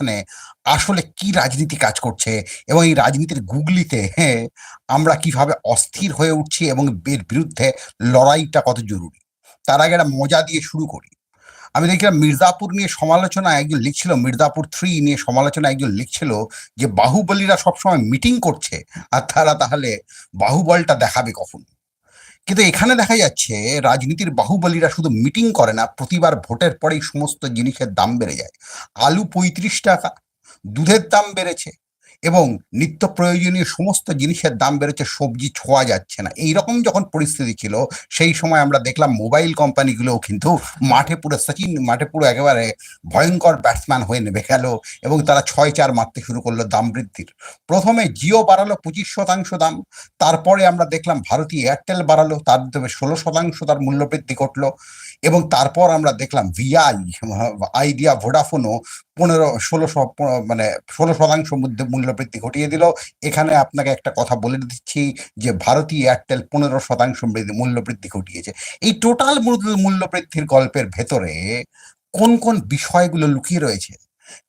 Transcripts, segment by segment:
পেছনে আসলে কি রাজনীতি কাজ করছে এবং এই রাজনীতির গুগলিতে হ্যাঁ আমরা কীভাবে অস্থির হয়ে উঠছি এবং এর বিরুদ্ধে লড়াইটা কত জরুরি? তার আগে একটা মজা দিয়ে শুরু করি। আমি দেখলাম মির্জাপুর নিয়ে সমালোচনা একজন লিখছিল, মির্জাপুর থ্রি নিয়ে সমালোচনা একজন লিখছিল যে বাহুবলীরা সবসময় মিটিং করছে, আর তারা তাহলে বাহুবলটা দেখাবে কখন? কিন্তু এখানে দেখা যাচ্ছে রাজনীতির বাহুবলীরা শুধু মিটিং করে না, প্রতিবার ভোটের পরেই সমস্ত জিনিসের দাম বেড়ে যায়। আলু পঁয়ত্রিশ টাকা, দুধের দাম বেড়েছে। এবং নিত্য প্রয়োজনীয় সমস্ত জিনিসের দাম বেড়েছে, সবজি ছোঁয়া যাচ্ছে না। এই রকম যখন পরিস্থিতি ছিল, সেই সময় আমরা দেখলাম মোবাইল কোম্পানিগুলোও কিন্তু মাঠে পুরো সচিন, মাঠে পুরো একেবারে ভয়ঙ্কর ব্যাটসম্যান হয়ে নেমে গেল এবং তারা ছয় চার মারতে শুরু করল দাম বৃদ্ধির। প্রথমে জিও বাড়ালো পঁচিশ শতাংশ দাম, তারপরে আমরা দেখলাম ভারতীয় এয়ারটেল বাড়ালো, তার ষোলো শতাংশ তার মূল্য বৃদ্ধি ঘটলো। এবং তারপর আমরা দেখলাম ভিআই আইডিয়া ভোডাফোনও পনেরো, ষোলো মানে ষোলো শতাংশ মধ্যে মূল্য বৃদ্ধি ঘটিয়ে দিল। এখানে আপনাকে একটা কথা বলে দিচ্ছি যে ভারতীয় এয়ারটেল পনেরো শতাংশ মূল্য বৃদ্ধি ঘটিয়েছে। এই টোটাল মূল্য বৃদ্ধির গল্পের ভেতরে কোন কোন বিষয়গুলো লুকিয়ে রয়েছে?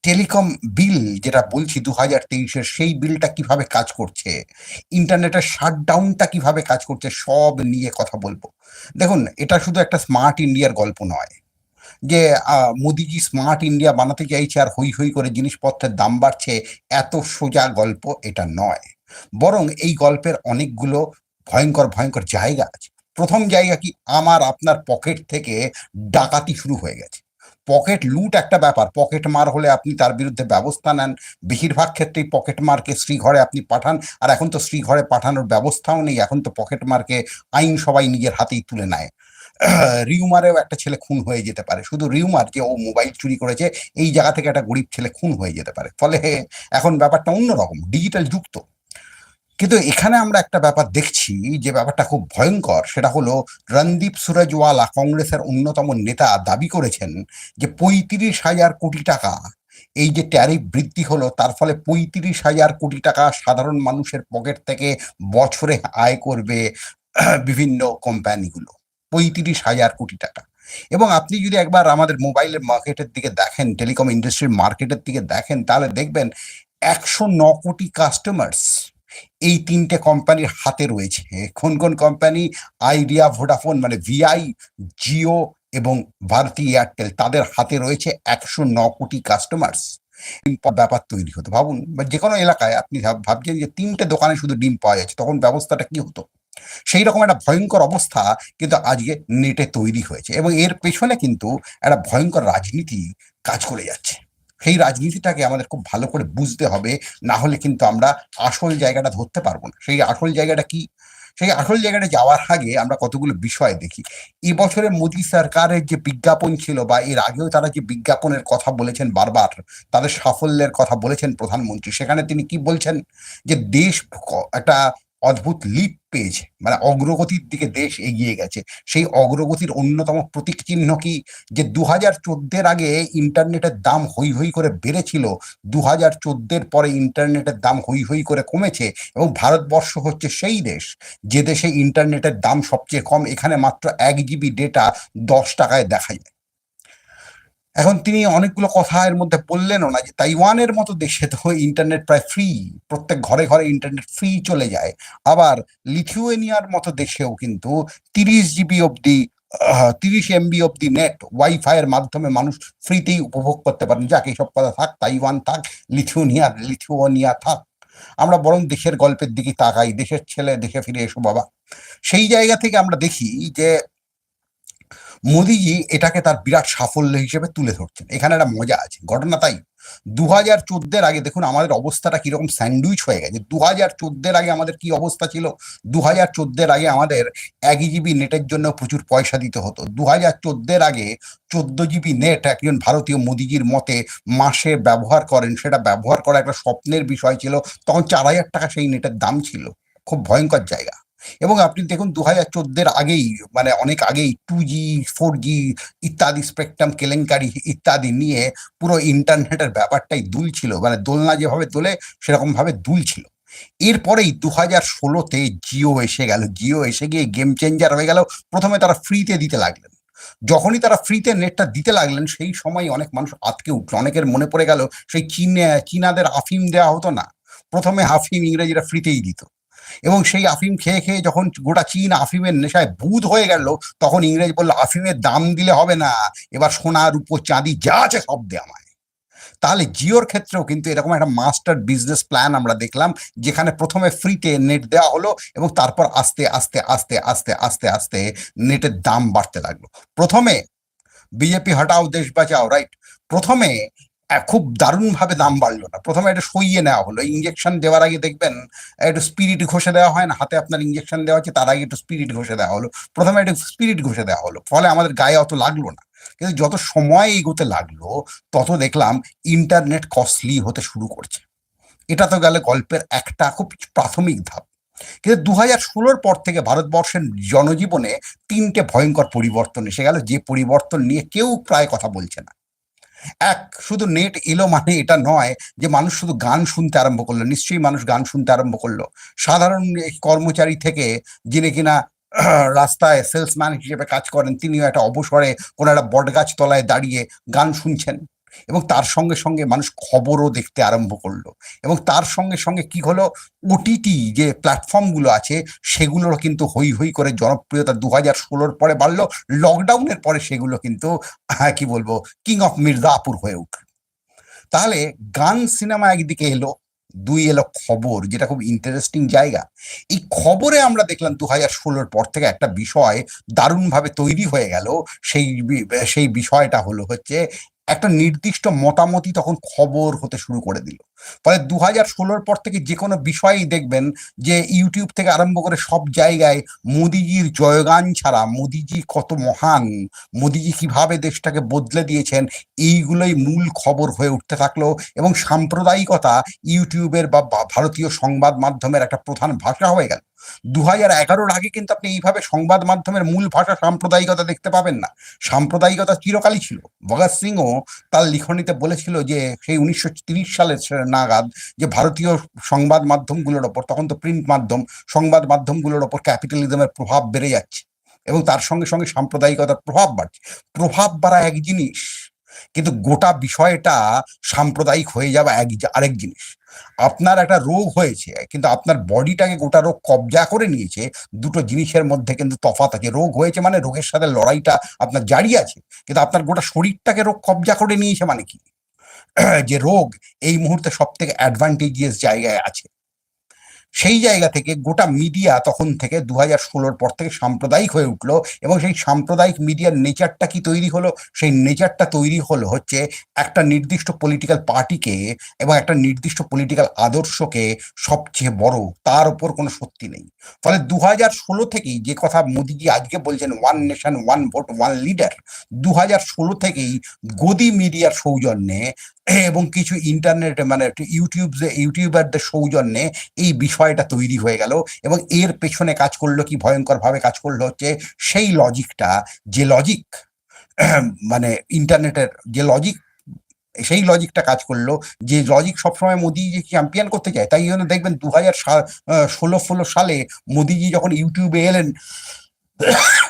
টেলিকম বিল যেটা বলছি দু হাজার তেইশের, সেই বিলটা কীভাবে কাজ করছে? ইন্টারনেটের শাটডাউনটা কীভাবে কাজ করছে? সব নিয়ে কথা বলব। দেখুন, এটা শুধু একটা স্মার্ট ইন্ডিয়ার গল্প নয়। যে মোদিজি স্মার্ট ইন্ডিয়া বানাতে চাইছে আর হই হই করে জিনিসপত্রের দাম বাড়ছে, এত সোজা গল্প এটা নয়। বরং এই গল্পের অনেকগুলো ভয়ঙ্কর ভয়ঙ্কর জায়গা আছে। প্রথম জায়গা কি? আমার আপনার পকেট থেকে ডাকাতি শুরু হয়ে গেছে। পকেট লুট একটা ব্যাপার। পকেট মার হলে আপনি তার বিরুদ্ধে ব্যবস্থা নেন। বেশিরভাগ ক্ষেত্রেই পকেট মারকে শ্রীঘরে আপনি পাঠান। আর এখন তো শ্রীঘরে পাঠানোর ব্যবস্থাও নেই। এখন তো পকেট মারকে আইন সবাই নিজের হাতেই তুলে নেয়। রিউমারেও একটা ছেলে খুন হয়ে যেতে পারে। শুধু রিউমার যে ও মোবাইল চুরি করেছে, এই জায়গা থেকে একটা গরিব ছেলে খুন হয়ে যেতে পারে। ফলে এখন ব্যাপারটা অন্যরকম। ডিজিটাল যুক্ত কিন্তু এখানে আমরা একটা ব্যাপার দেখছি যে ব্যাপারটা খুব ভয়ঙ্কর। সেটা হলো রণদীপ সুরজওয়ালা কংগ্রেসের অন্যতম নেতা দাবি করেছেন যে পঁয়ত্রিশ হাজার কোটি টাকা, এই যে ট্যারিফ বৃদ্ধি হলো, তার ফলে পঁয়ত্রিশ হাজার কোটি টাকা সাধারণ মানুষের পকেট থেকে বছরে আয় করবে বিভিন্ন কোম্পানিগুলো। পঁয়ত্রিশ হাজার কোটি টাকা। এবং আপনি যদি একবার আমাদের মোবাইলের মার্কেটের দিকে দেখেন, টেলিকম ইন্ডাস্ট্রির মার্কেটের দিকে দেখেন, তাহলে দেখবেন একশো ন কোটি কাস্টমার্স এই তিনটে কোম্পানির হাতে রয়েছে। কোন কোন কোম্পানি আইডিয়া ভোডাফোন মানে ভিআই জিও এবং ভারতী এয়ারটেল তাদের হাতে রয়েছে একশো ন কোটি কাস্টমার্স ব্যাপার তৈরি হতো। ভাবুন, বা যে কোনো এলাকায় আপনি ভাবছেন যে তিনটে দোকানে শুধু ডিম পাওয়া যাচ্ছে, তখন ব্যবস্থাটা কি হতো? সেই রকম একটা ভয়ঙ্কর অবস্থা কিন্তু আজকে নেটে তৈরি হয়েছে এবং এর পেছনে কিন্তু একটা ভয়ঙ্কর রাজনীতি কাজ করে যাচ্ছে। সেই রাজনীতিটাকে আমাদের খুব ভালো করে বুঝতে হবে, না হলে কিন্তু আমরা আসল জায়গাটা ধরতে পারব না। সেই আসল জায়গাটা কি? সেই আসল জায়গাটা যাওয়ার আগে আমরা কতগুলো বিষয় দেখি। এবছরে মোদী সরকারের যে বিজ্ঞাপন ছিল বা এর আগেও তারা যে বিজ্ঞাপনের কথা বলেছেন বারবার, তাদের সাফল্যের কথা বলেছেন প্রধানমন্ত্রী, সেখানে তিনি কি বলছেন? যে দেশ একটা অদ্ভুত লিপ পেয়েছে। মানে অগ্রগতির দিকে দেশ এগিয়ে গেছে। সেই অগ্রগতির অন্যতম প্রতীক চিহ্ন কি? যে দু হাজার চোদ্দের আগে ইন্টারনেটের দাম হই হই করে বেড়েছিল দু হাজার চোদ্দের পরে ইন্টারনেটের দাম হই হই করে কমেছে এবং ভারতবর্ষ হচ্ছে সেই দেশ যে দেশে ইন্টারনেটের দাম সবচেয়ে কম, এখানে মাত্র এক জিবি ডেটা দশ টাকায় দেখা যায়। এখন তিনি অনেকগুলো কথা এর মধ্যে বললেনও না যে তাইওয়ানের মতো দেশে তো ইন্টারনেট প্রায় ফ্রি প্রত্যেক ঘরে ঘরে ইন্টারনেট ফ্রি চলে যায়। আবার লিথুয়েনিয়ার মতো দেশেও কিন্তু তিরিশ জিবি অব্দি তিরিশ এমবি অব্দি নেট ওয়াইফাই এর মাধ্যমে মানুষ ফ্রিতেই উপভোগ করতে পারেন। যাক এইসব কথা থাক, তাইওয়ান থাক লিথুনিয়া লিথুয়ানিয়া থাক। আমরা বরং দেশের গল্পের দিকে তাকাই, দেশের ছেলে, দেশে ফিরে এসো বাবা। সেই জায়গা থেকে আমরা দেখি যে মোদিজি এটাকে তার বিরাট সাফল্য হিসেবে তুলে ধরছেন। এখানে একটা মজা আছে। ঘটনা তাই। দু হাজার চোদ্দের আগে দেখুন আমাদের অবস্থাটা কীরকম স্যান্ডউইচ হয়ে গেছে। দু হাজার চোদ্দের আগে আমাদের কি অবস্থা ছিল? দু হাজার চোদ্দের আগে আমাদের এক জিবি নেটের জন্য প্রচুর পয়সা দিতে হতো। দু হাজার চোদ্দের আগে চোদ্দ জিবি নেট একজন ভারতীয় মোদিজির মতে মাসে ব্যবহার করেন। সেটা ব্যবহার করা একটা স্বপ্নের বিষয় ছিল। তখন চার হাজার টাকা সেই নেটের দাম ছিল। খুব ভয়ঙ্কর জায়গা। এবং আপনি দেখুন দু হাজার চোদ্দের আগেই মানে অনেক আগেই টু জি ফোর জি ইত্যাদি স্পেকট্রাম কেলেঙ্কারি ইত্যাদি নিয়ে পুরো ইন্টারনেটের ব্যাপারটাই দুল ছিল মানে দোলনা যেভাবে দোলে সেরকম ভাবে দুল ছিল এরপরেই দু হাজার ষোলোতে জিও এসে গেল। জিও এসে গিয়ে গেম চেঞ্জার হয়ে গেল। প্রথমে তারা ফ্রিতে দিতে লাগলেন। যখনই তারা ফ্রিতে নেটটা দিতে লাগলেন, সেই সময় অনেক মানুষ আতকে উঠল। অনেকের মনে পড়ে গেল, সেই চীনে, চীনাদের আফিম দেওয়া হতো না। প্রথমে আফিম ইংরেজিরা ফ্রিতেই দিত। এবং সেই আফিম খেয়ে খেয়ে যখন গোটা চীন আফিমের নেশায় বুধ হয়ে গেল, তখন ইংরেজ বলল, আফিমের দাম দিলে হবে না। এবার সোনা, রূপো, চাঁদি যা আছে সব দে আমায়। তাহলে জিওর ক্ষেত্রেও কিন্তু এরকম একটা মাস্টার বিজনেস প্ল্যান আমরা দেখলাম, যেখানে প্রথমে ফ্রিতে নেট দেওয়া হলো এবং তারপর আস্তে আস্তে আস্তে আস্তে আস্তে আস্তে নেটের দাম বাড়তে লাগল। প্রথমে, বিজেপি, হটাও দেশ বাঁচাও রাইট প্রথমে খুব দারুণভাবে দাম বাড়লো না। প্রথমে এটা সইয়ে নেওয়া হলো। ইঞ্জেকশন দেওয়ার আগে দেখবেন, একটু স্পিরিট ঘষে দেওয়া হয় না? হাতে আপনার ইঞ্জেকশন দেওয়া হচ্ছে, তার আগে একটু স্পিরিট ঘষে দেওয়া হলো। প্রথমে একটু স্পিরিট ঘষে দেওয়া হলো। ফলে আমাদের গায়ে অত লাগল না। কিন্তু যত সময় এগোতে লাগল, তত দেখলাম ইন্টারনেট কস্টলি হতে শুরু করছে। এটা তো গেলে গল্পের একটা খুব প্রাথমিক ধাপ। কিন্তু দু হাজার ষোলোর পর থেকে ভারতবর্ষের জনজীবনে তিনটে ভয়ঙ্কর পরিবর্তন এসে গেল। যে পরিবর্তন নিয়ে কেউ প্রায় কথা বলছে না। এক, শুধু নেট এলো মানে এটা নয় যে মানুষ শুধু গান শুনতে আরম্ভ করল। নিশ্চয়ই মানুষ গান শুনতে আরম্ভ করল। সাধারণ কর্মচারী থেকে যিনি কিনা রাস্তায় সেলসম্যান হিসেবে কাজ করেন, তিনিও একটা অবসরে কোনো একটা বটগাছ তলায় দাঁড়িয়ে গান শুনছেন। এবং তার সঙ্গে সঙ্গে মানুষ খবরও দেখতে আরম্ভ করল। এবং তার সঙ্গে সঙ্গে কি হলো? ওটিটি যে প্ল্যাটফর্মগুলো আছে সেগুলোর কিন্তু হই হই করে জনপ্রিয়তা দু হাজার ষোলোর পরে বাড়লো। লকডাউনের পরে সেগুলো কিন্তু হ্যাঁ কি বলব কিং অফ মির্জাপুর হয়ে উঠল। তাহলে গান সিনেমা একদিকে এলো, দুই এলো খবর, যেটা খুব ইন্টারেস্টিং জায়গা। এই খবরে আমরা দেখলাম দু হাজার ষোলোর পর থেকে একটা বিষয় দারুণভাবে তৈরি হয়ে গেল। সেই সেই বিষয়টা হলো হচ্ছে একটা নির্দিষ্ট মতামতই তখন খবর হতে শুরু করে দিল। ফলে দু হাজার ষোলোর পর থেকে যে কোনো বিষয়েই দেখবেন যে ইউটিউব থেকে আরম্ভ করে সব জায়গায় মোদিজির জয়গান ছাড়া, মোদিজি কত মহান, মোদিজি কীভাবে দেশটাকে বদলে দিয়েছেন, এইগুলোই মূল খবর হয়ে উঠতে থাকল এবং সাম্প্রদায়িকতা ইউটিউবের বা ভারতীয় সংবাদ মাধ্যমের একটা প্রধান ভাষা হয়ে গেল। দু হাজার এগারোর আগে কিন্তু আপনি এইভাবে সংবাদ মাধ্যমের মূল ভাষা সাম্প্রদায়িকতা দেখতে পাবেন না। সাম্প্রদায়িকতা চিরকালই ছিল। ভগৎ সিংও তার লিখনীতে বলেছিল যে সেই উনিশশো তিরিশ সালের নাগাদ যে ভারতীয় সংবাদ মাধ্যমগুলোর ওপর, তখন তো প্রিন্ট মাধ্যম, সংবাদ মাধ্যমগুলোর ওপর ক্যাপিটালিজমের প্রভাব বেড়ে যাচ্ছে এবং তার সঙ্গে সঙ্গে সাম্প্রদায়িকতার প্রভাব বাড়ছে। প্রভাব বাড়া এক জিনিস, কিন্তু গোটা বিষয়টা সাম্প্রদায়িক হয়ে যাওয়া এক আরেক জিনিস। আপনার একটা রোগ হয়েছে, কিন্তু আপনার বডিটাকে গোটা রোগ কবজা করে নিয়েছে, দুটো জিনিসের মধ্যে কিন্তু তফাৎ আছে। রোগ হয়েছে মানে রোগের সাথে লড়াইটা আপনার জারি আছে, কিন্তু আপনার গোটা শরীরটাকে রোগ কবজা করে নিয়েছে মানে কি? যে রোগ এই মুহূর্তে সব থেকে অ্যাডভান্টেজিয়াস জায়গায় আছে। সেই জায়গা থেকে গোটা মিডিয়া তখন থেকে দু হাজার ষোলোর পর থেকে সাম্প্রদায়িক হয়ে উঠল এবং সেই সাম্প্রদায়িক মিডিয়ার নেচারটা কি তৈরি হলো? সেই নেচারটা তৈরি হলো হচ্ছে একটা নির্দিষ্ট পলিটিক্যাল পার্টিকে এবং একটা নির্দিষ্ট পলিটিক্যাল আদর্শকে সবচেয়ে বড়। তার উপর কোনো সত্যি নেই। ফলে দু হাজার ষোলো থেকেই যে কথা মোদিজি আজকে বলছেন one nation one vote one leader দু হাজার ষোলো থেকেই গদি মিডিয়ার সৌজন্যে এবং কিছু ইন্টারনেট মানে ইউটিউব ইউটিউবারদের সৌজন্যে এই বিষয়টা তৈরি হয়ে গেল এবং এর পেছনে কাজ করল কি ভয়ঙ্কর ভাবে কাজ করল হচ্ছে সেই লজিকটা, যে লজিক মানে ইন্টারনেটের যে লজিক, সেই লজিকটা কাজ করল, যে লজিক সবসময় মোদিজি চ্যাম্পিয়ন করতে চায়, তাই জন্য দেখবেন দু হাজার ষোলো ষোলো সালে মোদিজি যখন ইউটিউবে এলেন,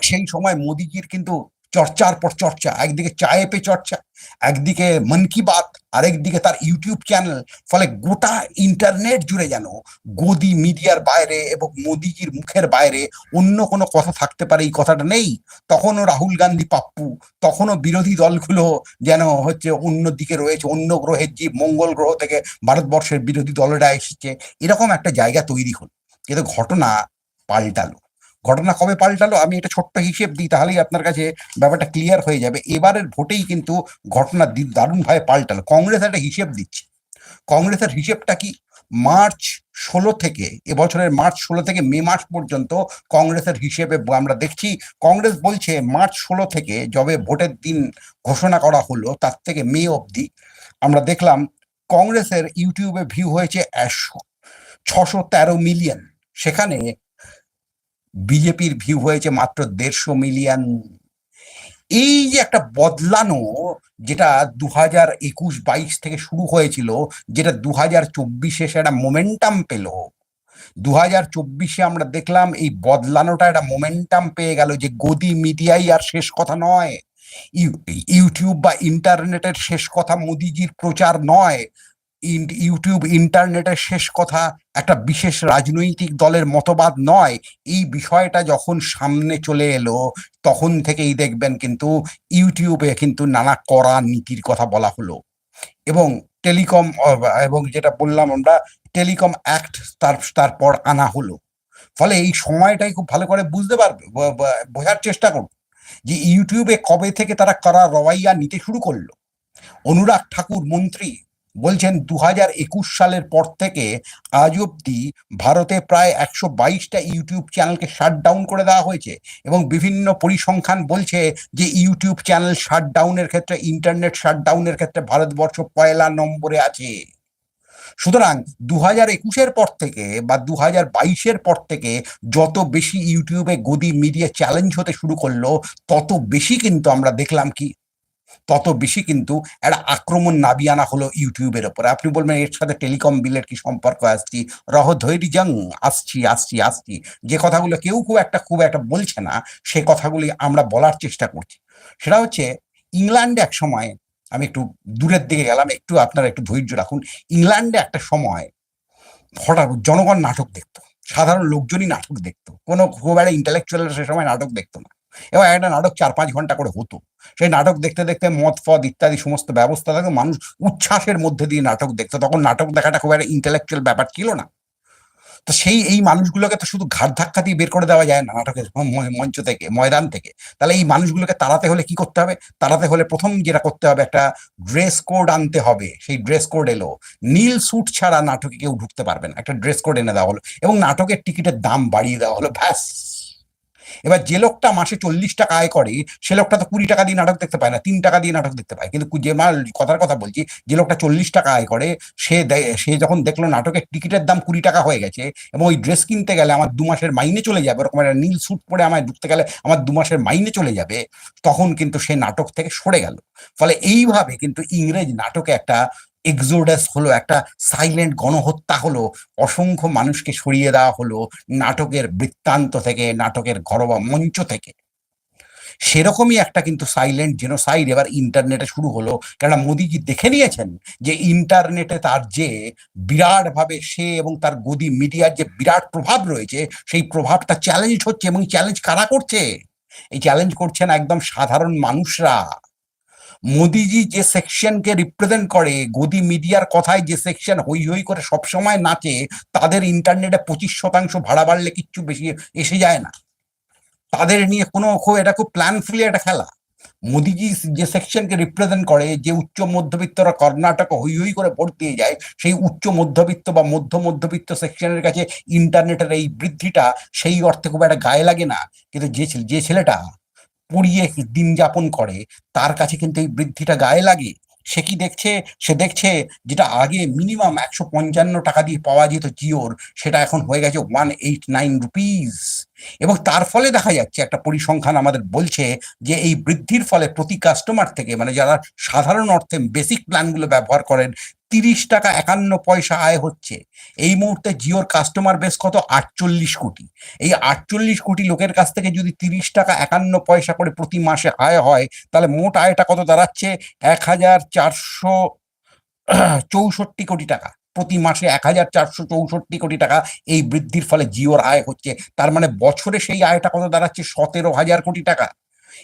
সেই সময় মোদিজির কিন্তু চর্চার পর চর্চা, একদিকে চায়ে পে চর্চা, একদিকে মন কি বাত, আরেকদিকে তার ইউটিউব চ্যানেল, ফলে গোটা ইন্টারনেট জুড়ে যেন গদি মিডিয়ার বাইরে এবং মোদিজির মুখের বাইরে অন্য কোনো কথা থাকতে পারে, এই কথাটা নেই। তখনও রাহুল গান্ধী পাপ্পু, তখনও বিরোধী দলগুলো যেন হচ্ছে অন্য দিকে রয়েছে, অন্য গ্রহের জীব, মঙ্গল গ্রহ থেকে ভারতবর্ষের বিরোধী দলেরা এসেছে। এরকম একটা জায়গা তৈরি হলো। কিন্তু ঘটনা পাল্টালো। ঘটনা কবে পাল্টালো আমি এটা ছোট্ট হিসেব দিই, তাহলেই আপনার কাছে ব্যাপারটা ক্লিয়ার হয়ে যাবে। এবারের ভোটেই কিন্তু ঘটনা দারুণভাবে পাল্টালো। কংগ্রেস একটা হিসেব দিচ্ছে। কংগ্রেসের হিসেবটা কি? মার্চ ষোলো থেকে, এবছরের মার্চ ষোলো থেকে মে মাস পর্যন্ত কংগ্রেসের হিসেবে আমরা দেখছি, কংগ্রেস বলছে মার্চ ষোলো থেকে যবে ভোটের দিন ঘোষণা করা হলো, তার থেকে মে অবধি। আমরা দেখলাম কংগ্রেসের ইউটিউবে ভিউ হয়েছে একশো, ছশো তেরো মিলিয়ন সেখানে বিজেপির ভিউ হয়েছে মাত্র দেড়শো মিলিয়ন এই যে একটা বদলানো যেটা দু হাজার একুশ বাইশ থেকে শুরু হয়েছিল, যেটা দু হাজার চব্বিশে সেটা মোমেন্টাম পেল। দু হাজার চব্বিশে আমরা দেখলাম এই বদলানোটা একটা মোমেন্টাম পেয়ে গেল যে গদি মিডিয়াই আর শেষ কথা নয়। ইউ- ইউটিউব বা ইন্টারনেটের শেষ কথা মোদিজির প্রচার নয়। ইউটিউব, ইন্টারনেটের শেষ কথা একটা বিশেষ রাজনৈতিক দলের মতবাদ নয়। এই বিষয়টা যখন সামনে চলে এলো, তখন থেকেই দেখবেন কিন্তু ইউটিউবে কিন্তু নানা কড়া নীতির কথা বলা হলো। এবং টেলিকম এবং যেটা বললাম আমরা, টেলিকম অ্যাক্ট তার, তারপর আনা হলো। ফলে এই সময়টাই খুব ভালো করে বুঝতে পারবে বোঝার চেষ্টা করুন যে ইউটিউবে কবে থেকে তারা করা রওয়াইয়া নিতে শুরু করল। অনুরাগ ঠাকুর, মন্ত্রী বলছেন দু হাজার একুশ সালের পর থেকে আজ অব্দি ভারতে প্রায় একশো বাইশটা ইউটিউব চ্যানেলকে শাট ডাউন করে দেওয়া হয়েছে এবং বিভিন্ন পরিসংখ্যান বলছে যে ইউটিউব চ্যানেল শাট ডাউনের ক্ষেত্রে, ইন্টারনেট শাট ডাউনের ক্ষেত্রে ভারতবর্ষ পয়লা নম্বরে আছে। সুতরাং দু হাজার একুশের পর থেকে বা দু হাজার বাইশের পর থেকে যত বেশি ইউটিউবে গদি মিডিয়া চ্যালেঞ্জ হতে শুরু করল, তত বেশি কিন্তু আমরা দেখলাম কি তত বেশি কিন্তু একটা আক্রমণ নাবিয়ে আনা হলো ইউটিউবের ওপরে। আপনি বলবেন, এর সাথে টেলিকম বিলের কি সম্পর্ক? আসছি। রহ ধৈর্য জং আসছি আসছি আসছি। যে কথাগুলো কেউ খুব একটা খুব একটা বলছে না, সে কথাগুলি আমরা বলার চেষ্টা করছি। সেটা হচ্ছে, ইংল্যান্ডে এক সময়, আমি একটু দূরের দিকে গেলাম, একটু আপনারা একটু ধৈর্য রাখুন, ইংল্যান্ডে একটা সময় হঠাৎ জনগণ নাটক দেখতো, সাধারণ লোকজনই নাটক দেখতো, কোনো খুব একটা ইন্টেলেকচুয়াল সে সময় নাটক দেখতো না। এবং একটা নাটক চার পাঁচ ঘণ্টা করে হতো। সেই নাটক দেখতে দেখতে মদ, ফদ ইত্যাদি সমস্ত ব্যবস্থা থাকতো মানুষ উচ্ছ্বাসের মধ্যে দিয়ে নাটক দেখতো। তখন নাটক দেখাটা খুব একটা ইন্টেলেকচুয়াল ব্যাপার ছিল না। তো সেই এই মানুষগুলোকে তো শুধু ঘাট ধাক্কা দিয়ে বের করে দেওয়া যায় না নাটকের মঞ্চ থেকে, ময়দান থেকে। তাহলে এই মানুষগুলোকে তাড়াতে হলে কি করতে হবে? তাড়াতে হলে প্রথম যেটা করতে হবে, একটা ড্রেস কোড আনতে হবে। সেই ড্রেস কোড এলো। নীল স্যুট ছাড়া নাটকে কেউ ঢুকতে পারবে না। একটা ড্রেস কোড এনে দেওয়া হলো এবং নাটকের টিকিটের দাম বাড়িয়ে দেওয়া হলো, ব্যাস। এবার যে লোকটা মাসে চল্লিশ টাকা আয় করে, সে লোকটা তো কুড়ি টাকা দিয়ে নাটক দেখতে পায় না, তিন টাকা দিয়ে নাটক দেখতে পায়। কিন্তু যে মাল, কথার কথা বলছি, যে লোকটা চল্লিশ টাকা আয় করে, সে সে যখন দেখল নাটকের টিকিটের দাম কুড়ি টাকা হয়ে গেছে, এবং ওই ড্রেস কিনতে গেলে আমার দু মাসের মাইনে চলে যাবে, ওরকম একটা নীল স্যুট পরে আমায় ঢুকতে গেলে আমার দু মাসের মাইনে চলে যাবে, তখন কিন্তু সে নাটক থেকে সরে গেল। ফলে এইভাবে কিন্তু ইংরেজ নাটকে একটা এক্সোডাস হলো, একটা সাইলেন্ট গণহত্যা হলো, অসংখ্য মানুষকে সরিয়ে দেওয়া হলো নাটকের বৃত্তান্ত থেকে, নাটকের ঘরোয়া মঞ্চ থেকে। সেরকমই একটা কিন্তু সাইলেন্ট জেনোসাইড এবার ইন্টারনেটে শুরু হলো। কেননা মোদিজি দেখে নিয়েছেন যে ইন্টারনেটে তার যে বিরাট ভাবে সে এবং তার গদি মিডিয়ার যে বিরাট প্রভাব রয়েছে, সেই প্রভাবটা চ্যালেঞ্জ হচ্ছে এবং চ্যালেঞ্জ কারা করছে? এই চ্যালেঞ্জ করছেন একদম সাধারণ মানুষরা। মোদিজি যে সেকশনকে রিপ্রেজেন্ট করে, গদি মিডিয়ার কথায় যে সেকশন হই হই করে সবসময় নাচে, তাদের ইন্টারনেটে পঁচিশ শতাংশ ভাড়া বাড়লে কিচ্ছু বেশি এসে যায় না। তাদের নিয়ে কোনো এটা খুব প্ল্যানফুলি একটা খেলা। মোদিজি যে সেকশনকে রিপ্রেজেন্ট করে, যে উচ্চ মধ্যবিত্তরা কর্ণাটক হই হই করে ভোট দিয়ে যায়, সেই উচ্চ মধ্যবিত্ত বা মধ্য মধ্যবিত্ত সেকশনের কাছে ইন্টারনেটের এই বৃদ্ধিটা সেই অর্থে খুব একটা গায়ে লাগে না। কিন্তু যে যে ছেলেটা পড়িয়ে দিন যাপন করে, তার কাছে কিন্তু এই বৃদ্ধিটা গায়ে লাগে। সে কি দেখছে? সে দেখছে যেটা আগে মিনিমাম একশো পঞ্চান্ন টাকা দিয়ে পাওয়া যেত জিওর, সেটা এখন হয়ে গেছে ওয়ান এইট নাইন রুপিস এবং তার ফলে দেখা যাচ্ছে, একটা পরিসংখ্যান আমাদের বলছে যে এই বৃদ্ধির ফলে প্রতি কাস্টমার থেকে মানে যারা সাধারণ অর্থে বেসিক প্ল্যানগুলো ব্যবহার করেন, তিরিশ টাকা একান্ন পয়সা আয় হচ্ছে। এই মুহূর্তে জিওর কাস্টমার বেস কত? আটচল্লিশ কোটি। এই আটচল্লিশ কোটি লোকের কাছ থেকে যদি তিরিশ টাকা একান্ন পয়সা করে প্রতি মাসে আয় হয়, তাহলে মোট আয়টা কত দাঁড়াচ্ছে? এক হাজার চারশো চৌষট্টি কোটি টাকা। প্রতি মাসে এক হাজার চারশো চৌষট্টি কোটি টাকা এই বৃদ্ধির ফলে জিওর আয় হচ্ছে। তার মানে বছরে সেই আয়টা কত দাঁড়াচ্ছে? সতেরো হাজার কোটি টাকা।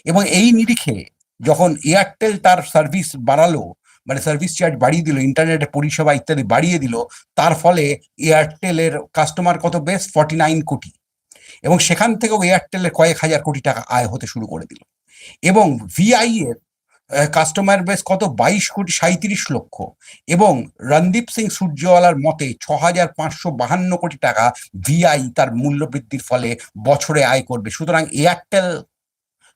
এবং এই নিরিখে যখন এয়ারটেল তার সার্ভিস বাড়ালো মানে সার্ভিস চার্জ বাড়িয়ে দিল ইন্টারনেটের পরিষেবা ইত্যাদি বাড়িয়ে দিল, তার ফলে এয়ারটেলের কাস্টমার কত বেশ? ফর্টি নাইন কোটি। এবং সেখান থেকেও এয়ারটেলের কয়েক হাজার কোটি টাকা আয় হতে শুরু করে দিল। এবং ভিআই এর কাস্টমার বেস কত? বাইশ কোটি সাঁত্রিশ লক্ষ। এবং রণদীপ সিং সূর্যওয়ালার মতে ছ হাজার পাঁচশো বাহান্ন কোটি টাকা ভিআই তার মূল্য বৃদ্ধির ফলে বছরে আয় করবে। সুতরাং এয়ারটেল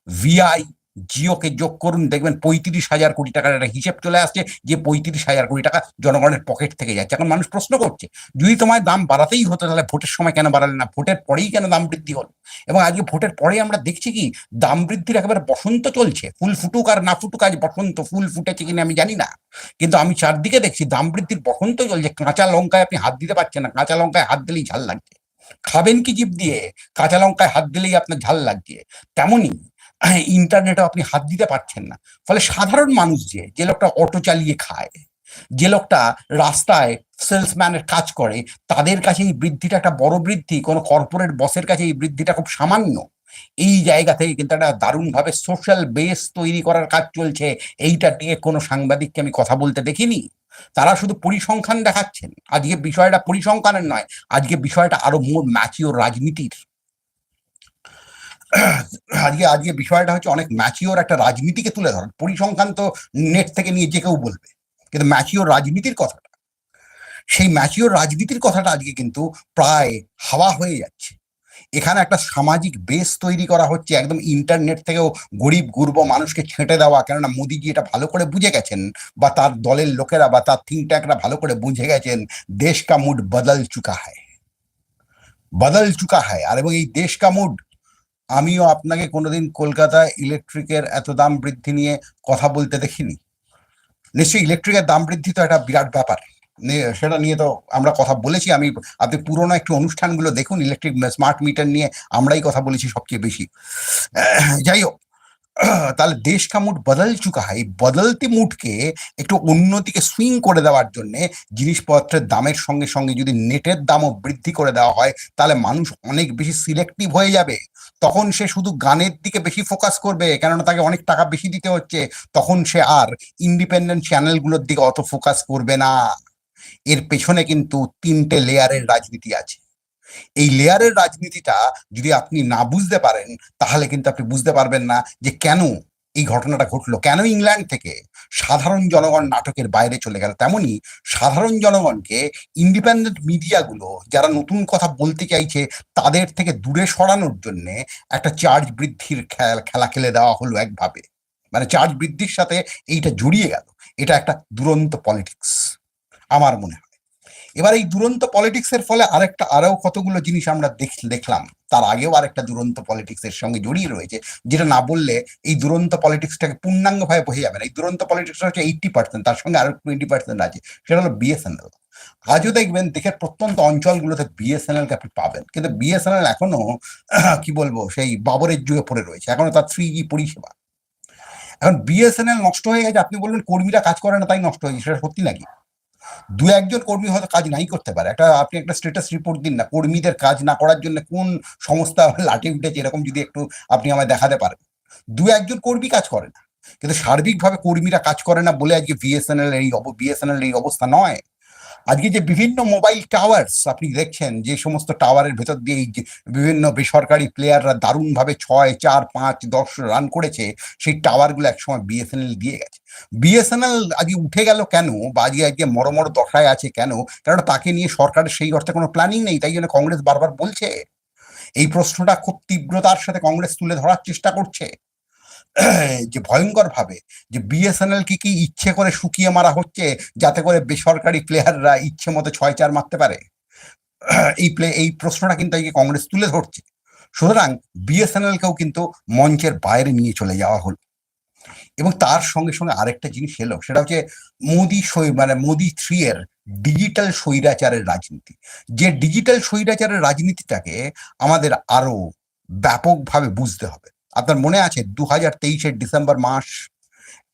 ভিআই জিওকে যোগ করুন, দেখবেন পঁয়ত্রিশ হাজার কোটি টাকার একটা হিসেব চলে আসছে যে পঁয়ত্রিশ হাজার কোটি টাকা জনগণের পকেট থেকে যাচ্ছে। এখন মানুষ প্রশ্ন করছে, যদি তোমায় দাম বাড়াতেই হতো তাহলে ভোটের সময় কেন বাড়ালে না? ভোটের পরেই কেন দাম বৃদ্ধি হলো? এবং আজকে ভোটের পরে আমরা দেখছি কি, দাম বৃদ্ধির একেবারে বসন্ত চলছে। ফুল ফুটুক আর না ফুটুক আজ বসন্ত, ফুল ফুটেছে কিনা আমি জানি না। কিন্তু আমি চারদিকে দেখছি দাম বৃদ্ধির বসন্ত চলছে। কাঁচা লঙ্কায় আপনি হাত দিতে পারছেন না। কাঁচা লঙ্কায় হাত দিলেই ঝাল লাগছে। খাবেন কি জিভ দিয়ে? কাঁচা লঙ্কায় হাত দিলেই আপনার ঝাল লাগছে। তেমনই ইন্টারনেটে আপনি হাত দিতে পারছেন না। ফলে সাধারণ মানুষ যে যে লোকটা অটো চালিয়ে খায়, যে লোকটা রাস্তায় সেলসম্যানের কাজ করে, তাদের কাছে এই বৃদ্ধিটা একটা বড় বৃদ্ধি, কোনো কর্পোরেট বসের কাছে এই বৃদ্ধিটা খুব সামান্য। এই জায়গা থেকে কিন্তু একটা দারুণভাবে সোশ্যাল বেস তৈরি করার কাজ চলছে। এইটা নিয়ে কোনো সাংবাদিককে আমি কথা বলতে দেখিনি। তারা শুধু পরিসংখ্যান দেখাচ্ছেন। আজকে বিষয়টা পরিসংখ্যানের নয়, আজকে বিষয়টা আরও মোর ম্যাচিওর রাজনীতির। আজকে আজকে বিষয়টা হচ্ছে অনেক ম্যাচিওর একটা রাজনীতিকে তুলে ধরেন পরিসংখ্যান তো নেট থেকে নিয়ে যে কেউ বলবে, কিন্তু ম্যাচিওর রাজনীতির কথাটা, সেই ম্যাচিওর রাজনীতির কথাটা আজকে কিন্তু প্রায় হাওয়া হয়ে যাচ্ছে। এখানে একটা সামাজিক বেস তৈরি করা হচ্ছে, একদম ইন্টারনেট থেকেও গরিব, গুরব মানুষকে ছেঁটে দেওয়া, কেননা মোদিজি এটা ভালো করে বুঝে গেছেন বা তার দলের লোকেরা বা তার থিঙ্ক ট্যাঙ্করা ভালো করে বুঝে গেছেন, দেশ কা মুড বদল চুকা হয় বদল চুকা হয় আর এবং এই দেশ কা মুড আমিও আপনাকে কোনোদিন কলকাতা ইলেকট্রিকের এত দাম বৃদ্ধি নিয়ে কথা বলতে দেখিনি। নিশ্চয়ই ইলেকট্রিকের দাম বৃদ্ধি তো একটা বিরাট ব্যাপার। সেটা নিয়ে তো আমরা কথা বলেছি। আমি, আপনি পুরোনো একটু অনুষ্ঠানগুলো দেখুন, ইলেকট্রিক, স্মার্ট মিটার নিয়ে আমরাই কথা বলেছি সবচেয়ে বেশি। যাই হোক তাহলে দেশ কা মুড বদল চুকা হয় বদলতে মুডকে একটু অন্যদিকে সুইং করে দেওয়ার জন্য জিনিসপত্রের দামের সঙ্গে সঙ্গে যদি নেটের দামও বৃদ্ধি করে দেওয়া হয়, তাহলে মানুষ অনেক বেশি সিলেক্টিভ হয়ে যাবে। তখন সে শুধু গানের দিকে বেশি ফোকাস করবে, কেননা তাকে অনেক টাকা বেশি দিতে হচ্ছে। তখন সে আর ইন্ডিপেন্ডেন্ট চ্যানেলগুলোর দিকে অত ফোকাস করবে না। এর পেছনে কিন্তু তিনটে লেয়ারের রাজনীতি আছে। এই লেয়ারের রাজনীতিটা যদি আপনি না বুঝতে পারেন, তাহলে কিন্তু আপনি বুঝতে পারবেন না যে কেন এই ঘটনাটা ঘটলো। কেন ইংল্যান্ড থেকে সাধারণ জনগণ নাটকের বাইরে চলে গেল? তেমনি সাধারণ জনগণকে ইন্ডিপেন্ডেন্ট মিডিয়াগুলো যারা নতুন কথা বলতে চাইছে, তাদের থেকে দূরে সরানোর জন্য একটা চার্জ বৃদ্ধির খেলা খেলা দেওয়া হলো একভাবে। মানে চার্জ বৃদ্ধির সাথে এইটা জড়িয়ে গেল। এটা একটা দুরন্ত পলিটিক্স আমার মনে হয়। এবার এই দুরন্ত পলিটিক্স এর ফলে আরেকটা আরও কতগুলো জিনিস আমরা দেখ- দেখলাম। তার আগেও আরেকটা দুরন্ত পলিটিক্স এর সঙ্গে জড়িয়ে রয়েছে, যেটা না বললে এই দুরন্ত পলিটিক্সটাকে পূর্ণাঙ্গ ভাবে বোঝা যাবে না। এই দুরন্ত পলিটিক্স হচ্ছে এইটটি পার্সেন্ট তার সঙ্গে আরও টোয়েন্টি পার্সেন্ট আছে, সেটা হলো বিএসএনএল আজও দেখবেন দেশের প্রত্যন্ত অঞ্চলগুলোতে বিএসএনএল কে আপনি পাবেন, কিন্তু বিএসএনএল এখনও কি বলব, সেই বাবরের যুগে পড়ে রয়েছে, এখনও তার থ্রি জি পরিষেবা। এখন বিএসএনএল নষ্ট হয়ে গেছে, আপনি বলবেন কর্মীরা কাজ করে না, তাই নষ্ট হয়েছে সেটা সত্যি নাকি? দু একজন কর্মী হয়তো কাজ নাই করতে পারে। একটা, আপনি একটা স্টেটাস রিপোর্ট দিন না, কর্মীদের কাজ না করার জন্য কোন সংস্থা লাঠি উঠেছে, এরকম যদি একটু আপনি আমায় দেখাতে পারেন। দু একজন কর্মী কাজ করে না। কিন্তু সার্বিকভাবে কর্মীরা কাজ করে না বলে আজকে বিএসএনএল এই বিএসএনএল এই অবস্থা নয়। আজকে যে বিভিন্ন মোবাইল টাওয়ার্স আপনি দেখছেন, যে সমস্ত টাওয়ারের ভেতর দিয়ে বিভিন্ন বেসরকারি প্লেয়াররা দারুণভাবে ছয়, চার, পাঁচ, দশ রান করেছে, সেই টাওয়ারগুলো একসময় বিএসএনএল দিয়ে গেছে। বিএসএনএল আজকে উঠে গেল কেন? বা আজকে আজকে মরো মরো দশায় আছে কেন? কারণ তাকে নিয়ে সরকারের সেই অর্থে কোনো প্ল্যানিং নেই, তাই জন্য কংগ্রেস বারবার বলছে। এই প্রশ্নটা খুব তীব্রতার সাথে কংগ্রেস তুলে ধরার চেষ্টা করছে। যে ভয়ঙ্কর ভাবে যে বিএসএনএল কি কি ইচ্ছে করে শুকিয়ে মারা হচ্ছে যাতে করে বেসরকারি প্লেয়াররা ইচ্ছে মতো ছয় চার মারতে পারে? এই প্লে এই প্রশ্নটা কিন্তু আজকে কংগ্রেস তুলে ধরছে। সুতরাং বিএসএনএল কেও কিন্তু মঞ্চের বাইরে নিয়ে চলে যাওয়া হলো। এবং তার সঙ্গে সঙ্গে আরেকটা জিনিস এলো, সেটা হচ্ছে মোদি সই- মানে মোদি থ্রি এর ডিজিটাল স্বৈরাচারের রাজনীতি। যে ডিজিটাল স্বৈরাচারের রাজনীতিটাকে আমাদের আরও ব্যাপকভাবে বুঝতে হবে। আপনার মনে আছে দু হাজার তেইশের ডিসেম্বর মাস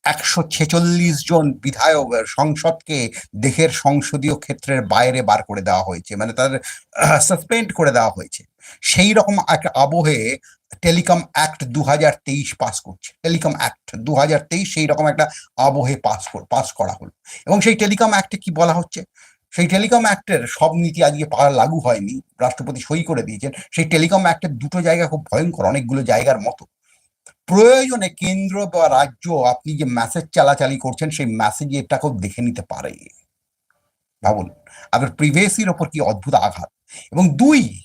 একশো ছেচল্লিশ জন বিধায়ক সংসদকে দেশের সংসদীয় ক্ষেত্রের বাইরে বার করে দেওয়া হয়েছে মানে তাদের সাসপেন্ড করে দেওয়া হয়েছে। সেই রকম একটা আবহে টেলিকম অ্যাক্ট দু হাজার তেইশ পাস করছে। টেলিকম অ্যাক্ট দু হাজার তেইশ সেই রকম একটা আবহে পাস পাস করা হলো। এবং সেই টেলিকম অ্যাক্টে কি বলা হচ্ছে? সেই টেলিকম অ্যাক্টের সব নীতি আজকে লাগু হয়নি, রাষ্ট্রপতি সই করে দিয়েছেন। সেই টেলিকম অ্যাক্টের দুটো জায়গা খুব ভয়ঙ্কর, অনেকগুলো জায়গার মতো। প্রয়োজনে কেন্দ্র বা রাজ্য আপনি যে মেসেজ চালাচালি করছেন, সেই মেসেজ এটাকেও দেখে নিতে পারে। ভাবুন আপনার প্রিভেসির ওপর কি অদ্ভুত আঘাত। এবং দুই,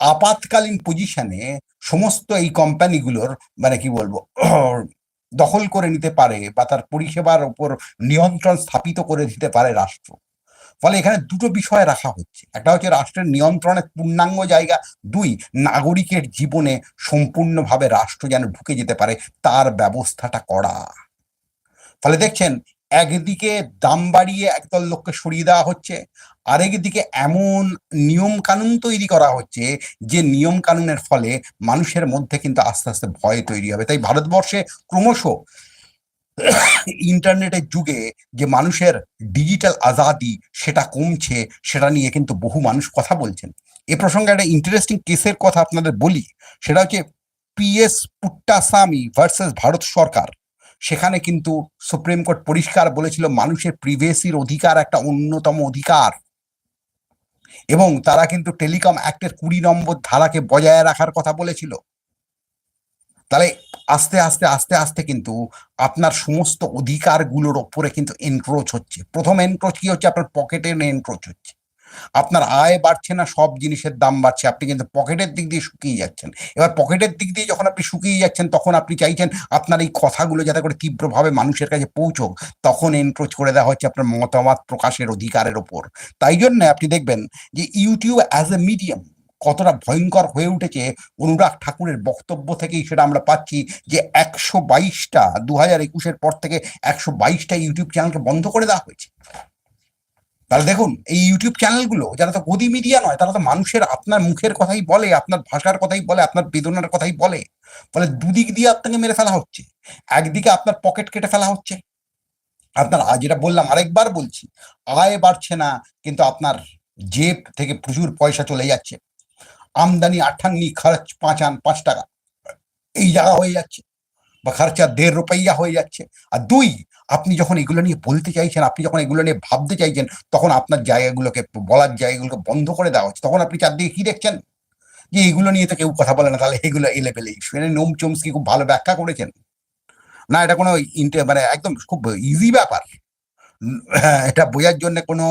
আপাতকালীন পজিশনে সমস্ত এই কোম্পানিগুলোর মানে কি বলব, দখল করে নিতে পারে বা তার পরিষেবার উপর নিয়ন্ত্রণ স্থাপিত করে দিতে পারে রাষ্ট্র। ফলে এখানে দুটো বিষয় রাখা হচ্ছে। একটা হচ্ছে রাষ্ট্রের নিয়ন্ত্রণের পূর্ণাঙ্গ জায়গা, দুই, নাগরিকের জীবনে সম্পূর্ণভাবে রাষ্ট্র যেন ঢুকে যেতে পারে, তার ব্যবস্থাটা করা। ফলে দেখছেন, একদিকে দাম বাড়িয়ে একদল লোককে সরিয়ে দেওয়া হচ্ছে, আরেকদিকে এমন নিয়ম কানুন তৈরি করা হচ্ছে, যে নিয়ম কানুনের ফলে মানুষের মধ্যে কিন্তু আস্তে আস্তে ভয় তৈরি হবে। তাই ভারতবর্ষে ক্রমশ ইন্টারনেটের যুগে যে মানুষের ডিজিটাল আজাদি সেটা কমছে, সেটা নিয়ে কিন্তু বহু মানুষ কথা বলছেন। এ প্রসঙ্গে একটা ইন্টারেস্টিং কেসের কথা আপনাদের বলি, সেটা হচ্ছে P S Puttaswamy versus Bharat সরকার। সেখানে কিন্তু সুপ্রিম কোর্ট পরিষ্কার বলেছিল মানুষের প্রিভেসির অধিকার একটা অন্যতম অধিকার। এবং তারা কিন্তু টেলিকম অ্যাক্টের কুড়ি নম্বর ধারাকে বজায় রাখার কথা বলেছিল। তাহলে আস্তে আস্তে আস্তে আস্তে কিন্তু আপনার সমস্ত অধিকারগুলোর ওপরে কিন্তু এনক্রোচ হচ্ছে। প্রথম এনক্রোচ কি হচ্ছে? আপনার পকেটের এনক্রোচ হচ্ছে। আপনার আয় বাড়ছে না, সব জিনিসের দাম বাড়ছে। আপনি কিন্তু পকেটের দিক দিয়ে শুকিয়ে যাচ্ছেন। এবার পকেটের দিক দিয়ে যখন আপনি শুকিয়ে যাচ্ছেন, তখন আপনি চাইছেন আপনার এই কথাগুলো যাতে করে তীব্রভাবে মানুষের কাছে পৌঁছক, তখন এনক্রোচ করে দেওয়া হচ্ছে আপনার মতামত প্রকাশের অধিকারের ওপর। তাই জন্য আপনি দেখবেন যে ইউটিউব অ্যাজ এ মিডিয়াম কতটা ভয়ঙ্কর হয়ে উঠেছে অনুরাগ ঠাকুরের বক্তব্য থেকেই সেটা আমরা পাচ্ছি যে একশো বাইশটা দু হাজার একুশের পর থেকে একশো বাইশটা ইউটিউব চ্যানেলকে বন্ধ করে দেওয়া হয়েছে। তাহলে দেখুন, এই ইউটিউব চ্যানেলগুলো যারা তো গদি মিডিয়া নয়, তারা তো মানুষের আপনার মুখের কথাই বলে, আপনার ভাষার কথাই বলে, আপনার বেদনার কথাই বলে। ফলে দুদিক দিয়ে আপনাকে মেরে ফেলা হচ্ছে। একদিকে আপনার পকেট কেটে ফেলা হচ্ছে। আপনার যেটা বললাম, আরেকবার বলছি, আয় বাড়ছে না, কিন্তু আপনার জেব থেকে প্রচুর পয়সা চলে যাচ্ছে। আমদানি আঠান্নি খরচ পাঁচ আন পাঁচ টাকা। এই জায়গা হয়ে যাচ্ছে। বা খরচা দেড় রুপাইয়া হয়ে যাচ্ছে। আর দুই, আপনি যখন এগুলো নিয়ে বলতে চাইছেন, আপনি যখন এগুলো নিয়ে ভাবতে চাইছেন, তখন আপনার জায়গাগুলোকে বলার জায়গাগুলোকে বন্ধ করে দেওয়া হচ্ছে। তখন আপনি চারদিকে কি দেখছেন? যে এগুলো নিয়ে তো কেউ কথা বলে না, তাহলে এগুলো পেলে শুনে নোম চমস্কি খুব ভালো ব্যাখ্যা করেছেন। না, এটা কোনো মানে একদম খুব ইজি ব্যাপার। এটা বোঝার জন্য কোনো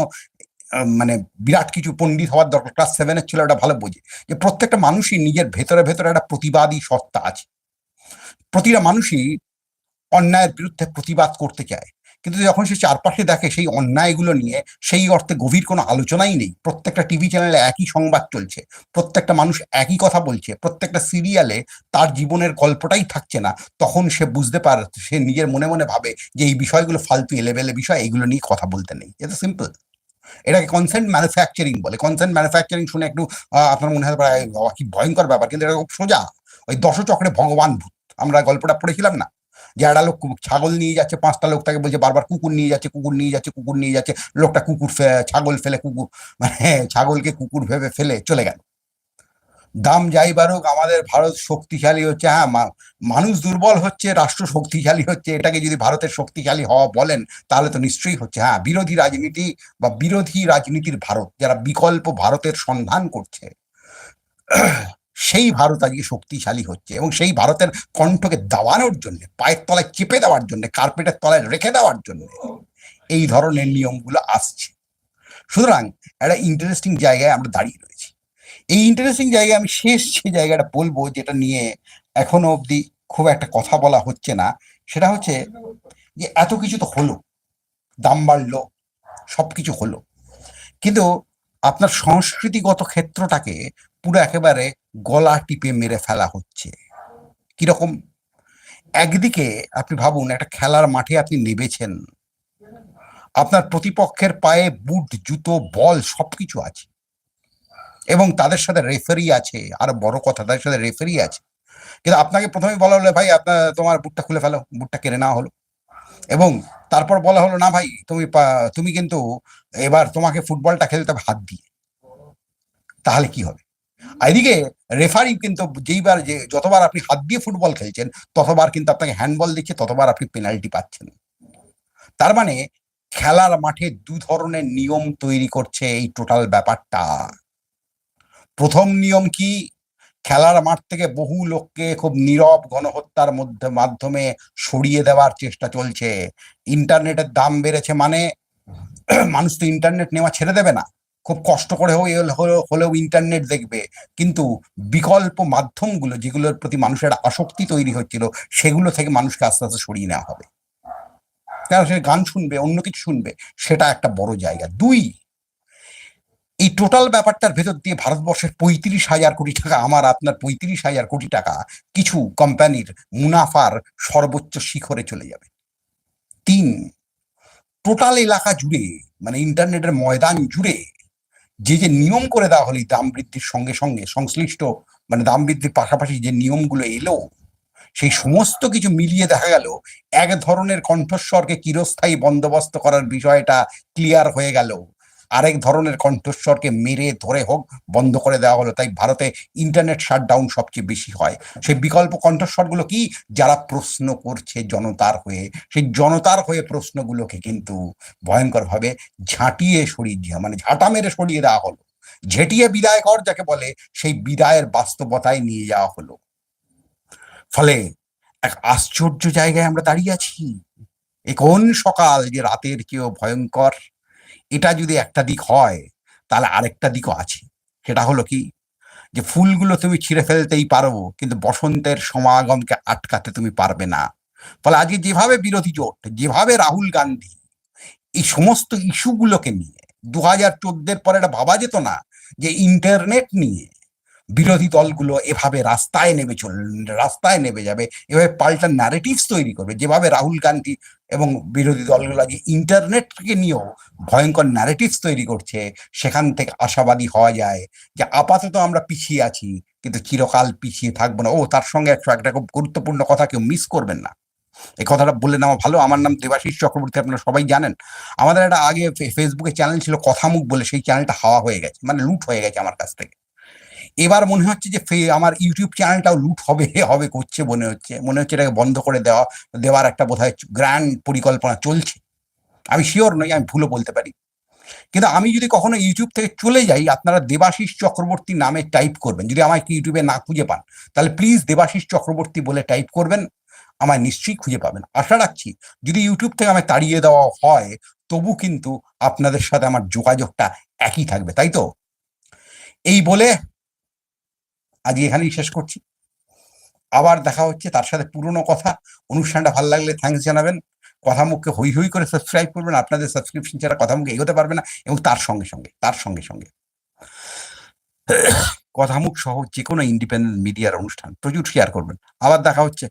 মানে বিরাট কিছু পণ্ডিত হওয়ার দরকার। ক্লাস সেভেনের ছিল ওটা ভালো বোঝে যে প্রত্যেকটা মানুষই নিজের ভেতরে ভেতরে একটা প্রতিবাদী সত্তা আছে। প্রতিটা মানুষই অন্যায়ের বিরুদ্ধে প্রতিবাদ করতে চায়। কিন্তু যখন সে চারপাশে দেখে সেই অন্যায়গুলো নিয়ে, সেই অর্থে গভীর কোনো আলোচনাই নেই। প্রত্যেকটা টিভি চ্যানেলে একই সংবাদ চলছে। প্রত্যেকটা মানুষ একই কথা বলছে। প্রত্যেকটা সিরিয়ালে তার জীবনের গল্পটাই থাকছে না। তখন সে বুঝতে পারে, সে নিজের মনে মনে ভাবে যে এই বিষয়গুলো ফালতু এলেবেলে বিষয়, এগুলো নিয়ে কথা বলতে নেই। এটা সিম্পল এটাকে কনসেন্ট ম্যানুফ্যাকচারিং বলে। কনসেন্ট ম্যানুফ্যাকচারিং শুনে একটু আপনার মনে হতে পারে কি ভয়ঙ্কর ব্যাপার, কিন্তু এটা খুব সোজা। ওই দশচক্রে ভগবান ভূত। আমরা গল্পটা পড়েছিলাম না? যে একটা লোক ছাগল নিয়ে যাচ্ছে, পাঁচটা লোক তাকে বলছে, বারবার কুকুর নিয়ে যাচ্ছে, কুকুর নিয়ে যাচ্ছে, কুকুর নিয়ে যাচ্ছে। লোকটা কুকুর ছাগল ফেলে, কুকুর মানে ছাগলকে কুকুর ভেবে ফেলে চলে গেল। দাম যাই বারুক আমাদের ভারত শক্তিশালী হচ্ছে। হ্যাঁ মানুষ দুর্বল হচ্ছে, রাষ্ট্র শক্তিশালী হচ্ছে, এটাকে যদি ভারতের শক্তিশালী হওয়া বলেন, তাহলে তো নিশ্চয়ই হচ্ছে। হ্যাঁ বিরোধী রাজনীতি বা বিরোধী রাজনীতির ভারত, যারা বিকল্প ভারতের সন্ধান করছে, সেই ভারত আজকে শক্তিশালী হচ্ছে এবং সেই ভারতের কণ্ঠকে দাবানোর জন্য, পায়ের তলায় চেপে দেওয়ার জন্য, কার্পেটের তলায় রেখে দেওয়ার জন্য এই ধরনের নিয়মগুলো আসছে। সুতরাং একটা ইন্টারেস্টিং জায়গায় আমরা দাঁড়িয়ে রয়েছি। এই ইন্টারেস্টিং জায়গায় আমি শেষ যে জায়গাটা বলব, যেটা নিয়ে এখনও অবধি খুব একটা কথা বলা হচ্ছে না, সেটা হচ্ছে যে এত কিছু তো হলো। দাম বাড়লো সব কিছু হলো। কিন্তু আপনার সংস্কৃতিগত ক্ষেত্রটাকে পুরো একেবারে গলা টিপে মেরে ফেলা হচ্ছে। কীরকম? একদিকে আপনি ভাবুন, একটা খেলার মাঠে আপনি নেবেছেন আপনার প্রতিপক্ষের পায়ে বুট, জুতো, বল সবকিছু আছে। এবং তাদের সাথে রেফারি আছে, আর বড় কথা, তাদের সাথে রেফারি আছে। কিন্তু আপনাকে প্রথমে বলা হলো, ভাই, আপনার, তোমার বুটটা খুলে ফেলো, বুটটা কেড়ে নেওয়া হলো। এবং তারপর বলা হলো, না ভাই, তুমি তুমি কিন্তু এবার তোমাকে ফুটবলটা খেলতে হবে, হাত দিয়ে। তাহলে কি হবে? এদিকে রেফারি কিন্তু যেইবার যে, যতবার আপনি হাত দিয়ে ফুটবল খেলছেন, ততবার কিন্তু আপনাকে হ্যান্ডবল দিচ্ছে ততবার আপনি পেনাল্টি পাচ্ছেন। তার মানে খেলার মাঠে দু ধরনের নিয়ম তৈরি করছে এই টোটাল ব্যাপারটা। প্রথম নিয়ম কি? খেলার মাঠ থেকে বহু লোককে খুব নীরব গণহত্যার মধ্যে, মাধ্যমে সরিয়ে দেওয়ার চেষ্টা চলছে। ইন্টারনেটের দাম বেড়েছে মানে মানুষ তো ইন্টারনেট নেওয়া ছেড়ে দেবে না। খুব কষ্ট করে হলেও ইন্টারনেট দেখবে। কিন্তু বিকল্প মাধ্যমগুলো যেগুলোর প্রতি মানুষের আসক্তি তৈরি হচ্ছিল, সেগুলো থেকে মানুষকে আস্তে আস্তে সরিয়ে নেওয়া হবে। কারণ সে গান শুনবে, অন্য কিছু শুনবে, সেটা একটা বড় জায়গা। দুই এই টোটাল ব্যাপারটার ভেতর দিয়ে ভারতবর্ষের পঁয়ত্রিশ হাজার কোটি টাকা, আমার আপনার পঁয়ত্রিশ হাজার কোটি টাকা কিছু কোম্পানির মুনাফার সর্বোচ্চ শিখরে চলে যাবে। তিন টোটাল এলাকা জুড়ে মানে ইন্টারনেটের ময়দান জুড়ে যে যে নিয়ম করে দেওয়া হলো দাম বৃদ্ধির সঙ্গে সঙ্গে, সংশ্লিষ্ট মানে দাম বৃদ্ধির পাশাপাশি যে নিয়মগুলো এলো, সেই সমস্ত কিছু মিলিয়ে দেখা গেল, এক ধরনের কণ্ঠস্বরকে চিরস্থায়ী বন্দোবস্ত করার বিষয়টা ক্লিয়ার হয়ে গেল। আরেক ধরনের কণ্ঠস্বরকে মেরে ধরে হোক, বন্ধ করে দেওয়া হলো। তাই ভারতে ইন্টারনেট শাটডাউন সবচেয়ে বেশি হয়। সেই বিকল্প কণ্ঠস্বরগুলো কি? যারা প্রশ্ন করছে জনতার হয়ে। সেই জনতার হয়ে প্রশ্নগুলোকে কিন্তু ভয়ঙ্করভাবে ঝাঁটিয়ে সরিয়ে মানে ঝাঁটা মেরে সরিয়ে দেওয়া হলো। ঝেঁটিয়ে বিদায় কর যাকে বলে, সেই বিদায়ের বাস্তবতায় নিয়ে যাওয়া হলো। ফলে এক আশ্চর্য জায়গায় আমরা দাঁড়িয়ে আছি। এ কোন সকাল যে রাতের কেউ ভয়ঙ্কর? এটা যদি একটা দিক হয়, তাহলে আরেকটা দিকও আছে। সেটা হলো কি? যে ফুলগুলো তুমি ছিঁড়ে ফেলতেই পারো, কিন্তু বসন্তের সমাগমকে আটকাতে তুমি পারবে না। ফলে আজকে যেভাবে বিরোধী জোট, যেভাবে রাহুল গান্ধী, এই সমস্ত ইস্যুগুলোকে নিয়ে দু হাজার চোদ্দের পরে এটা ভাবা যেত না যে ইন্টারনেট নিয়ে বিরোধী দলগুলো এভাবে রাস্তায় নেমে চল, রাস্তায় নেমে যাবে, এভাবে পাল্টা ন্যারেটিভস তৈরি করবে, যেভাবে রাহুল গান্ধী এবং বিরোধী দলগুলো আজকে ইন্টারনেটকে নিয়েও ভয়ঙ্কর ন্যারেটিভস তৈরি করছে, সেখান থেকে আশাবাদী হওয়া যায় যে আপাতত আমরা পিছিয়ে আছি, কিন্তু চিরকাল পিছিয়ে থাকব না। ও, তার সঙ্গে একটা খুব গুরুত্বপূর্ণ কথা কেউ মিস করবেন না। এই কথাটা বললে নেওয়া ভালো। আমার নাম দেবাশিস চক্রবর্তী, আপনারা সবাই জানেন। আমাদের একটা আগে ফেসবুকে চ্যানেল ছিল কথামুখ বলে, সেই চ্যানেলটা হাওয়া হয়ে গেছে মানে লুট হয়ে গেছে আমার কাছ থেকে। এবার মনে হচ্ছে যে আমার ইউটিউব চ্যানেলটাও লুট হবে হবে, করছে মনে হচ্ছে। মনে হচ্ছে এটাকে বন্ধ করে দেওয়া, দেওয়ার একটা বোধহয় গ্র্যান্ড পরিকল্পনা চলছে। আমি শিওর নই, আমি ভুলও বলতে পারি। কিন্তু আমি যদি কখনো ইউটিউব থেকে চলে যাই, আপনারা দেবাশিস চক্রবর্তী নামে টাইপ করবেন। যদি আমাকে ইউটিউবে না খুঁজে পান, তাহলে প্লিজ দেবাশিস চক্রবর্তী বলে টাইপ করবেন। আমায় নিশ্চয়ই খুঁজে পাবেন। আশা রাখছি, যদি ইউটিউব থেকে আমায় তাড়িয়ে দেওয়া হয়, তবু কিন্তু আপনাদের সাথে আমার যোগাযোগটা একই থাকবে, তাই তো? এই বলে আজকে এখানেই শেষ করছি। আবার দেখা হচ্ছে তার সাথে পুরনো কথা। অনুষ্ঠানটা ভালো লাগলে থ্যাঙ্কস জানাবেন। কথা মুখকে হই হই করে সাবস্ক্রাইব করবেন। আপনাদের সাবস্ক্রিপশন ছাড়া কথা মুখে এগোতে পারবে না এবং তার সঙ্গে সঙ্গে, তার সঙ্গে সঙ্গে। কথামুখ সহ যে কোনো ইন্ডিপেন্ডেন্ট মিডিয়ার অনুষ্ঠান প্রচুর শেয়ার করবেন। আবার দেখা হচ্ছে